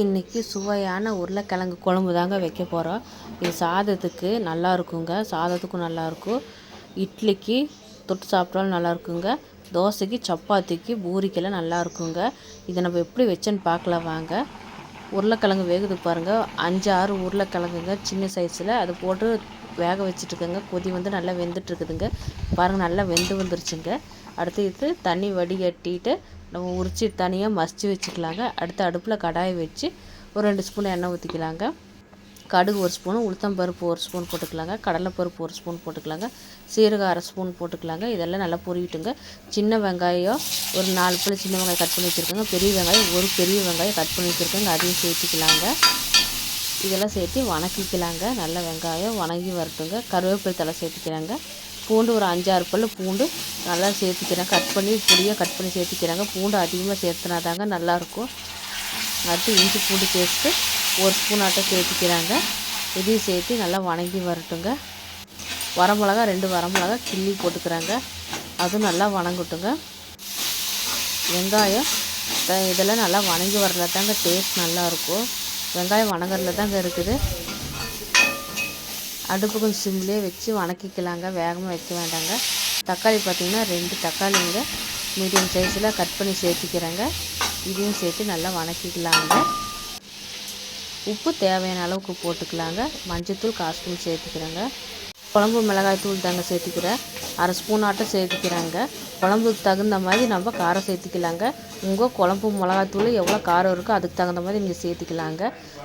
இன்றைக்கி சுவையான உருளைக்கிழங்கு குழம்பு தாங்க வைக்க போகிறோம் இது சாதத்துக்கு நல்லா இருக்குங்க. சாதத்துக்கும் நல்லாயிருக்கும் இட்லிக்கு தொட்டு சாப்பிட்டாலும் நல்லா இருக்குங்க. தோசைக்கு சப்பாத்திக்கு பூரிக்கெல்லாம் நல்லா இருக்குங்க. இதை நம்ம எப்படி வச்சேன்னு பார்க்கலாம் வாங்க. உருளைக்கிழங்கு வேகுது பாருங்கள் அஞ்சு ஆறு உருளைக்கிழங்குங்க. சின்ன சைஸில் அதை போட்டு வேக வச்சுட்டுருக்கேங்க. கொதி வந்து நல்லா வெந்துட்டுருக்குதுங்க. பாருங்கள் நல்லா வெந்து வந்துருச்சுங்க. அடுத்து இது தண்ணி வடிகட்டிட்டு நம்ம உரித்து தனியாக மசித்து வச்சுக்கலாங்க. அடுத்து அடுப்பில் கடாயை வச்சு ஒரு ரெண்டு ஸ்பூன் எண்ணெய் ஊற்றிக்கலாங்க கடுகு ஒரு ஸ்பூன் உளுத்தம்பருப்பு ஒரு ஸ்பூன் போட்டுக்கலாங்க. கடலைப்பருப்பு ஒரு ஸ்பூன் போட்டுக்கலாங்க. சீரகம் அரை ஸ்பூன் போட்டுக்கலாங்க. இதெல்லாம் நல்லா பொறிவிட்டுங்க. சின்ன வெங்காயம் ஒரு நாலு பிள்ளை சின்ன வெங்காயம் கட் பண்ணி வச்சுருக்கோங்க. பெரிய வெங்காயம் ஒரு பெரிய வெங்காயம் கட் பண்ணி வச்சுருக்கோங்க. அதையும் சேர்த்துக்கலாங்க. இதெல்லாம் சேர்த்து வணக்கிக்கலாங்க. நல்ல வெங்காயம் வணங்கி வரட்டுங்க. கருவேப்பிலை தலை சேர்த்துக்கலாங்க. பூண்டு ஒரு அஞ்சாறு பல் பூண்டு நல்லா சேர்த்துக்கிறேன். கட் பண்ணி பொடியாக கட் பண்ணி சேர்த்துக்கிறாங்க. பூண்டு அதிகமாக சேர்த்துனா தாங்க நல்லாயிருக்கும். அடுத்து இஞ்சி பூண்டு பேஸ்ட்டு ஒரு ஸ்பூன் ஆட்டம் சேர்த்துக்கிறாங்க. இதையும் சேர்த்து நல்லா வணங்கி வரட்டுங்க. வரமிளகா ரெண்டு வரமிளகா கிள்ளி போட்டுக்கிறாங்க. அதுவும் நல்லா வணங்கட்டுங்க. வெங்காயம் இதெல்லாம் நல்லா வணங்கி வரல தாங்க டேஸ்ட் நல்லாயிருக்கும். வெங்காயம் வணங்குறதுல தாங்க இருக்குது. அடுப்பு கொஞ்சம் சிம்லேயே வச்சு வணக்கிக்கலாங்க. வேகமாக வைக்க வேண்டாங்க. தக்காளி பார்த்திங்கன்னா ரெண்டு தக்காளிங்க. மீடியம் சைஸில் கட் பண்ணி சேர்த்துக்கிறேங்க. இதையும் சேர்த்து நல்லா வணக்கிக்கலாங்க. உப்பு தேவையான அளவுக்கு போட்டுக்கலாங்க. மஞ்சத்தூள் காசு சேர்த்துக்கிறேங்க. குழம்பு மிளகாய் தூள் தாங்க சேர்த்துக்கிறேன் அரை ஸ்பூன் ஆட்டம் சேர்த்துக்கிறாங்க. குழம்புக்கு தகுந்த மாதிரி நம்ம காரம் சேர்த்துக்கலாங்க. உங்கள் குழம்பு மிளகாத்தூள் எவ்வளோ காரம் இருக்கோ அதுக்கு தகுந்த மாதிரி நீங்கள் சேர்த்துக்கலாங்க.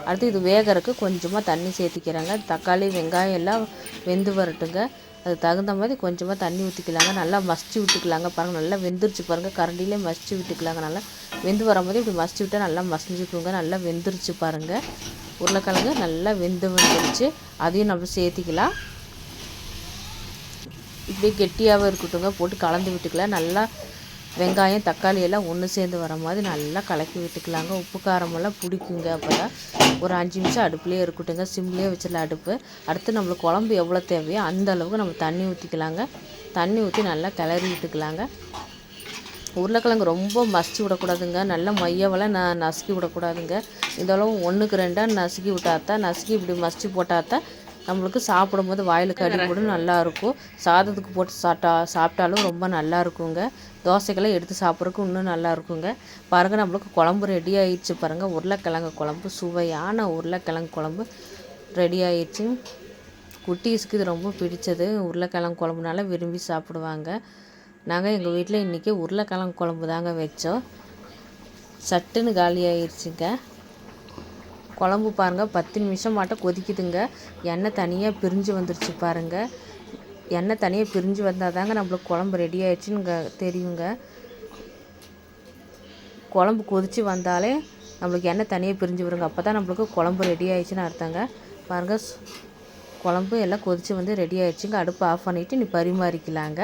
அடுத்து இது வேகறதுக்கு கொஞ்சமாக தண்ணி சேர்த்திக்கிறாங்க. தக்காளி வெங்காயம் எல்லாம் வெந்து வரட்டுங்க. அதுக்கு தகுந்த மாதிரி கொஞ்சமாக தண்ணி ஊற்றிக்கலாங்க நல்லா மசிச்சு விட்டுக்கலாங்க பாருங்கள் நல்லா வெந்துருச்சு பாருங்கள் கரண்டிலே மசிச்சு விட்டுக்கலாங்க. நல்லா வெந்து வரும்போது இப்படி மசிச்சு விட்டால் நல்லா மசிஞ்சுக்குங்க. நல்லா வெந்துருச்சு பாருங்கள் உருளைக்கிழங்கு நல்லா வெந்து வந்துருச்சு. அதையும் நம்ம சேர்த்திக்கலாம். இப்படியே கெட்டியாகவும் இருக்கட்டுங்க போட்டு கலந்து விட்டுக்கலாம். நல்லா வெங்காயம் தக்காளி எல்லாம் ஒன்று சேர்ந்து வர மாதிரி நல்லா கலக்கி விட்டுக்கலாங்க. உப்பு காரமெல்லாம் பிடிக்குங்க. அப்போ தான் ஒரு அஞ்சு நிமிஷம் அடுப்புலேயே இருக்கட்டுங்க சிம்லேயே வச்சிடலாம் அடுப்பு. அடுத்து நம்மளுக்கு குழம்பு எவ்வளோ தேவையோ அந்த அளவுக்கு நம்ம தண்ணி ஊற்றிக்கலாங்க தண்ணி ஊற்றி நல்லா கிளறி விட்டுக்கலாங்க. உருளைக்கிழங்கு ரொம்ப மசிச்சு விடக்கூடாதுங்க. நல்லா மையவெல்லாம் ந நசுக்கி விடக்கூடாதுங்க. இதெல்லாம் ஒன்றுக்கு ரெண்டாக நசுக்கி விட்டாத்தான் நசுக்கி இப்படி மசிச்சு போட்டாத்தான் நம்மளுக்கு சாப்பிடும்போது வாயில் கடிப்படும் நல்லாயிருக்கும் சாதத்துக்கு போட்டு சாப்பிட்டா சாப்பிட்டாலும் ரொம்ப நல்லா இருக்குங்க தோசைக்கெல்லாம் எடுத்து சாப்பிட்றதுக்கு இன்னும் நல்லா இருக்குங்க பாருங்கள் நம்மளுக்கு குழம்பு ரெடி ஆயிடுச்சு பாருங்கள் உருளைக்கிழங்கு குழம்பு சுவையான உருளைக்கிழங்கு குழம்பு ரெடி ஆயிடுச்சு. குட்டீஸுக்கு இது ரொம்ப பிடிச்சது. உருளைக்கிழங்கு குழம்புனால விரும்பி சாப்பிடுவாங்க. நாங்கள் எங்கள் வீட்டில் இன்றைக்கி உருளைக்கிழங்கு குழம்பு தாங்க வச்சோம். சட்டுன்னு காலி ஆயிடுச்சுங்க. குழம்பு பாருங்கள் பத்து நிமிஷம் மாட்ட கொதிக்குதுங்க. எண்ணெய் தனியாக பிரிஞ்சு வந்துருச்சு பாருங்கள் எண்ணெய் தனியாக பிரிஞ்சு வந்தால் தாங்க நம்மளுக்கு குழம்பு ரெடி ஆயிடுச்சுன்னு தெரியுங்க. குழம்பு கொதித்து வந்தாலே நம்மளுக்கு எண்ணெய் தனியாக பிரிஞ்சு வருங்க. அப்போ தான் நம்மளுக்கு குழம்பு ரெடி ஆயிடுச்சுன்னு அர்த்தங்க. பாருங்கள் குழம்பு எல்லாம் கொதித்து வந்து ரெடி ஆயிடுச்சுங்க. அடுப்பு ஆஃப் பண்ணிவிட்டு நீ பரிமாறிக்கலாங்க.